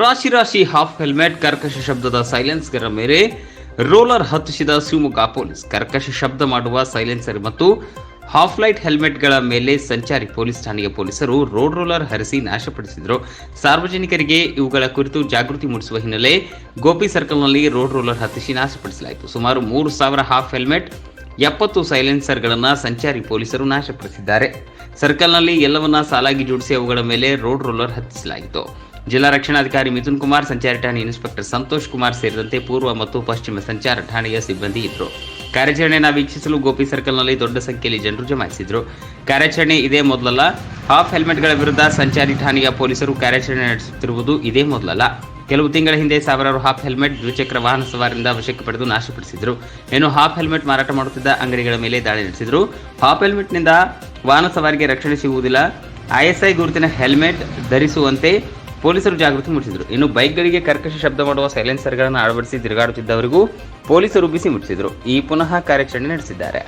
ರಾಶಿ ರಾಶಿ half helmet, ಕರ್ಕಶ ಶಬ್ದದ ಸೈಲೆನ್ಸ್ಗರ ಮೇಲೆ ರೋಲರ್ ಹತ್ತಿಸಿದ ಶಿವಮೊಗ್ಗ ಪೊಲೀಸ್. ಕರ್ಕಶ ಶಬ್ದ ಮಾಡುವ ಸೈಲೆನ್ಸರ್ ಮತ್ತು ಹಾಫ್ ಲೈಟ್ ಹೆಲ್ಮೆಟ್ಗಳ ಮೇಲೆ ಸಂಚಾರಿ ಪೊಲೀಸ್ ಠಾಣೆಯ ಪೊಲೀಸರು ರೋಡ್ ರೋಲರ್ ಹರಿಸಿ ನಾಶಪಡಿಸಿದರು ಸಾರ್ವಜನಿಕರಿಗೆ ಇವುಗಳ ಕುರಿತು ಜಾಗೃತಿ ಮೂಡಿಸುವ ಹಿನ್ನೆಲೆ ಗೋಪಿ ಸರ್ಕಲ್ನಲ್ಲಿ ರೋಡ್ ರೋಲರ್ ಹತ್ತಿಸಿ ನಾಶಪಡಿಸಲಾಯಿತು ಸುಮಾರು ಮೂರು ಸಾವಿರ ಹಾಫ್ ಹೆಲ್ಮೆಟ್ ಎಪ್ಪತ್ತು ಸೈಲೆನ್ಸರ್ಗಳನ್ನು ಸಂಚಾರಿ ಪೊಲೀಸರು ನಾಶಪಡಿಸಿದ್ದಾರೆ ಸರ್ಕಲ್ನಲ್ಲಿ ಎಲ್ಲವನ್ನ ಸಾಲಾಗಿ ಜೋಡಿಸಿ ಅವುಗಳ ಮೇಲೆ ರೋಡ್ ರೋಲರ್ ಹತ್ತಿಸಲಾಯಿತು. ಜಿಲ್ಲಾ ರಕ್ಷಣಾಧಿಕಾರಿ ಮಿಥುನ್ ಕುಮಾರ್, ಸಂಚಾರ ಠಾಣೆ ಇನ್ಸ್ಪೆಕ್ಟರ್ ಸಂತೋಷ್ ಕುಮಾರ್ ಸೇರಿದಂತೆ ಪೂರ್ವ ಮತ್ತು ಪಶ್ಚಿಮ ಸಂಚಾರ ಠಾಣೆಯ ಸಿಬ್ಬಂದಿ ಇದ್ದರು. ಕಾರ್ಯಾಚರಣೆಯನ್ನು ವೀಕ್ಷಿಸಲು ಗೋಪಿ ಸರ್ಕಲ್ನಲ್ಲಿ ದೊಡ್ಡ ಸಂಖ್ಯೆಯಲ್ಲಿ ಜನರು ಜಮಾಯಿಸಿದ್ರು. ಕಾರ್ಯಾಚರಣೆ ಇದೇ ಮೊದಲಲ್ಲ. ಹಾಫ್ ಹೆಲ್ಮೆಟ್ಗಳ ವಿರುದ್ಧ ಸಂಚಾರಿ ಠಾಣೆಯ ಪೊಲೀಸರು ಕಾರ್ಯಾಚರಣೆ ನಡೆಸುತ್ತಿರುವುದು ಇದೇ ಮೊದಲಲ್ಲ. ಕೆಲವು ತಿಂಗಳ ಹಿಂದೆ ಸಾವಿರಾರು ಹಾಫ್ ಹೆಲ್ಮೆಟ್, ದ್ವಿಚಕ್ರ ವಾಹನ ಸವಾರರಿಂದ ವಶಕ್ಕೆ ಪಡೆದು ನಾಶಪಡಿಸಿದ್ರು. ಇನ್ನು ಹಾಫ್ ಹೆಲ್ಮೆಟ್ ಮಾರಾಟ ಮಾಡುತ್ತಿದ್ದ ಅಂಗಡಿಗಳ ಮೇಲೆ ದಾಳಿ ನಡೆಸಿದ್ರು. ಹಾಫ್ ಹೆಲ್ಮೆಟ್ನಿಂದ ವಾಹನ ಸವಾರಿಗೆ ರಕ್ಷಣೆ ಸಿಗುವುದಿಲ್ಲ. ಐಎಸ್ಐ ಗುರುತಿನ ಹೆಲ್ಮೆಟ್ ಧರಿಸುವಂತೆ ಪೊಲೀಸರು ಜಾಗೃತಿ ಮೂಡಿಸಿದರು. ಇನ್ನು ಬೈಕ್ಗಳಿಗೆ ಕರ್ಕಶ ಶಬ್ದ ಮಾಡುವ ಸೈಲೆನ್ಸರ್ಗಳನ್ನು ಅಳವಡಿಸಿ ತಿರುಗಾಡುತ್ತಿದ್ದವರಿಗೂ ಪೊಲೀಸರು ಬಿಸಿ ಮುಟ್ಟಿಸಿದರು. ಈ ಪುನಃ ಕಾರ್ಯಾಚರಣೆ ನಡೆಸಿದ್ದಾರೆ.